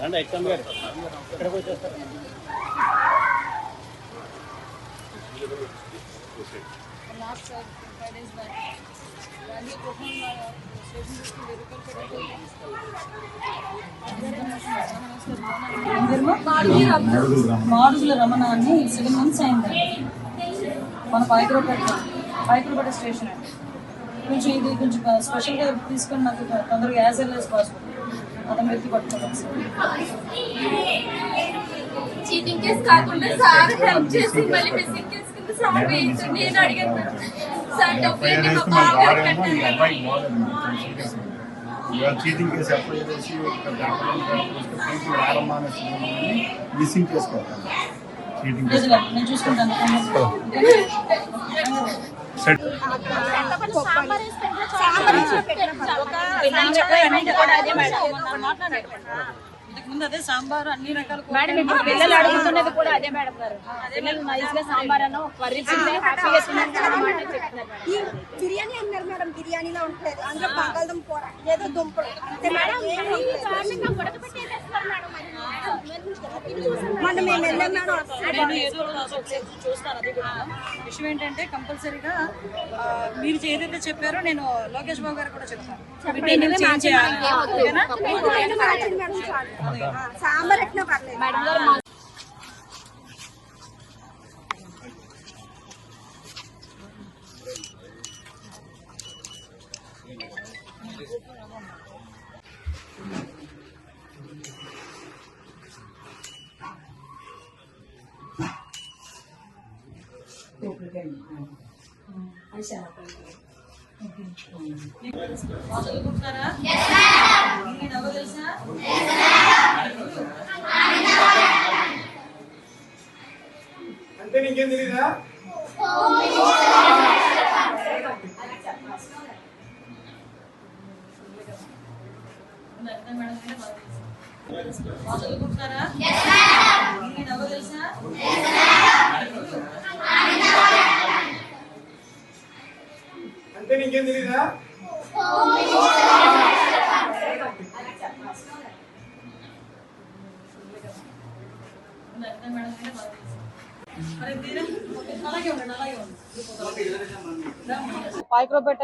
రండి ఎగ్జామ్ గారు. ఇక్కడికి వచ్చేస్తారు. Last five days back Gandhi Madugula Ramana అని సెవెన్ మంత్స్ అయింది. మన పైకరపేట పైకరపేట స్టేషన్ అండి. కొంచెం ఇది కొంచెం స్పెషల్గా తీసుకొని నాకు తొందరగా యాజ్ ఎల్ యాజ్ పాసిబుల్. పట్టుకోవాలి సార్ చీటింగ్ కేసు కాకుండా సార్ హెల్ప్ చేసి మళ్ళీ మిస్సింగ్ కేసు కింద సార్ వేయించండి నేను అడిగాను సార్ డబ్బు ఏంటి మా చీటింగ్ కేసు అప్లై చేసి మిస్సింగ్ చేసుకోవాలి చీటింగ్ కేసు లేదు, నేను చూసుకుంటాను ఇంతకు ముందు అదే సాంబార్ అన్ని రకాల మేడం ఇప్పుడు పిల్లలు అడుగుతున్నది కూడా అదే మేడం గారు పిల్లలు నైస్గా సాంబార్ అన్న కర్రీ హ్యాపీగా తిన్నాను మాట చెప్తున్నారు మేడం. ఈ బిర్యానీ అన్నారు మేడం బిర్యానీలో ఉంటుంది అందులో బంగాళదుంప కూర ఏదో దుంపలు అంతే మేడం. మొన్న మేము వెళ్ళాం మేడం నేను ఏదో ఒక రోజు ఒకసారి చూస్తాను అది కూడా విషయం ఏంటంటే కంపల్సరీగా మీరు ఏదైతే చెప్పారో నేను లోకేష్ బాబు గారు కూడా చెప్తాను మీటింగ్ చేంజ్ చేయాలి ఓకేనా? నేను మార్చింది మేడం చాలు ఆ, సాంబార్ ఎట్లా పర్లేదు మేడం గారు మా వాళ్ళు చదువుకుంటున్నారా? మీకు డబ్బు తెలుసా? అంటే నీకేం తెలీదా చదువుకుంటున్నారా? తెలుసా? అంటే నీకేం తెలీదా ఉందా?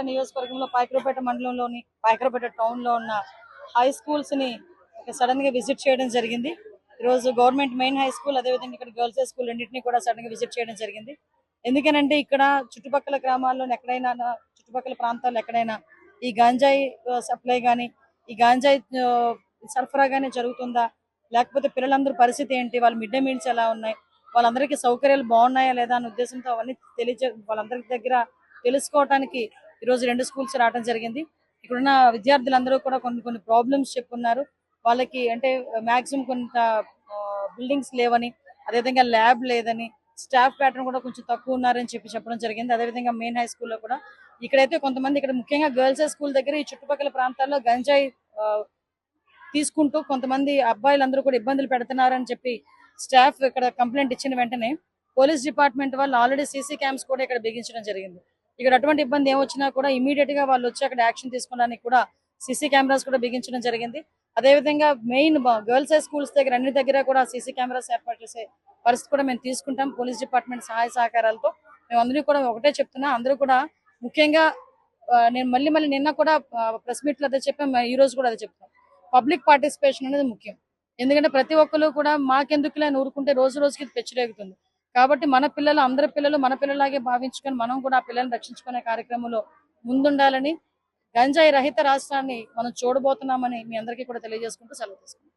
నియోజకవర్గంలో పాయకరపేట మండలంలోని పాయకరపేట టౌన్లో ఉన్న హై స్కూల్స్ని సడన్గా విజిట్ చేయడం జరిగింది ఈరోజు గవర్నమెంట్ మెయిన్ హై స్కూల్ అదేవిధంగా ఇక్కడ గర్ల్స్ హై స్కూల్ రెండింటినీ కూడా సడన్గా విజిట్ చేయడం జరిగింది ఎందుకనంటే ఇక్కడ చుట్టుపక్కల గ్రామాల్లో ఎక్కడైనా చుట్టుపక్కల ప్రాంతాల్లో ఎక్కడైనా ఈ గాంజాయి సప్లై కానీ ఈ గాంజాయి సరఫరా కానీ జరుగుతుందా? లేకపోతే పిల్లలందరూ పరిస్థితి ఏంటి? వాళ్ళ మిడ్ డే మీల్స్ ఎలా ఉన్నాయి? వాళ్ళందరికీ సౌకర్యాలు బాగున్నాయా లేదా అనే ఉద్దేశంతో అవన్నీ తెలియజే వాళ్ళందరి దగ్గర తెలుసుకోవటానికి ఈరోజు రెండు స్కూల్స్ రావడం జరిగింది. ఇక్కడున్న విద్యార్థులందరూ కూడా కొన్ని కొన్ని ప్రాబ్లమ్స్ చెప్పున్నారు. వాళ్ళకి అంటే మాక్సిమం కొంత బిల్డింగ్స్ లేవని అదేవిధంగా ల్యాబ్ లేదని స్టాఫ్ ప్యాటర్న్ కూడా కొంచెం తక్కువ ఉన్నారని చెప్పి చెప్పడం జరిగింది. అదేవిధంగా మెయిన్ హై స్కూల్లో కూడా ఇక్కడైతే కొంతమంది ఇక్కడ ముఖ్యంగా గర్ల్స్ హై స్కూల్ దగ్గర ఈ చుట్టుపక్కల ప్రాంతాల్లో గంజాయి తీసుకుంటూ కొంతమంది అబ్బాయిలందరూ కూడా ఇబ్బందులు పెడుతున్నారని చెప్పి స్టాఫ్ ఇక్కడ కంప్లైంట్ ఇచ్చిన వెంటనే పోలీస్ డిపార్ట్మెంట్ వాళ్ళు ఆల్రెడీ సీసీ క్యామ్స్ కూడా ఇక్కడ బిగించడం జరిగింది. ఇక్కడ అటువంటి ఇబ్బంది ఏమొచ్చినా కూడా ఇమీడియట్గా వాళ్ళు వచ్చి అక్కడ యాక్షన్ తీసుకోవడానికి కూడా సీసీ కెమెరాస్ కూడా బిగించడం జరిగింది. అదేవిధంగా మెయిన్ గర్ల్స్ హై స్కూల్స్ దగ్గర అన్ని దగ్గర కూడా సీసీ కెమెరాస్ ఏర్పాటు చేసే పరిస్థితి కూడా మేము తీసుకుంటాం. పోలీస్ డిపార్ట్మెంట్ సహాయ సహకారాలతో మేము అందరూ కూడా ఒకటే చెప్తున్నా అందరూ కూడా ముఖ్యంగా నేను మళ్ళీ మళ్ళీ నిన్న కూడా ప్రెస్ మీట్లో అదే చెప్పాం ఈ రోజు కూడా అదే చెప్తాం. పబ్లిక్ పార్టిసిపేషన్ అనేది ముఖ్యం. ఎందుకంటే ప్రతి ఒక్కరు కూడా మాకెందుకులే అని ఊరుకుంటే రోజు రోజుకి పెచ్చిరేగుతుంది. కాబట్టి మన పిల్లలు అందరి పిల్లలు మన పిల్లలాగే భావించుకొని మనం కూడా ఆ పిల్లల్ని రక్షించుకునే కార్యక్రమంలో ముందుండాలని గంజాయి రహిత రాష్ట్రాన్ని మనం చూడబోతున్నామని మీ అందరికీ కూడా తెలియజేసుకుంటూ సెలవు తీసుకుంటాం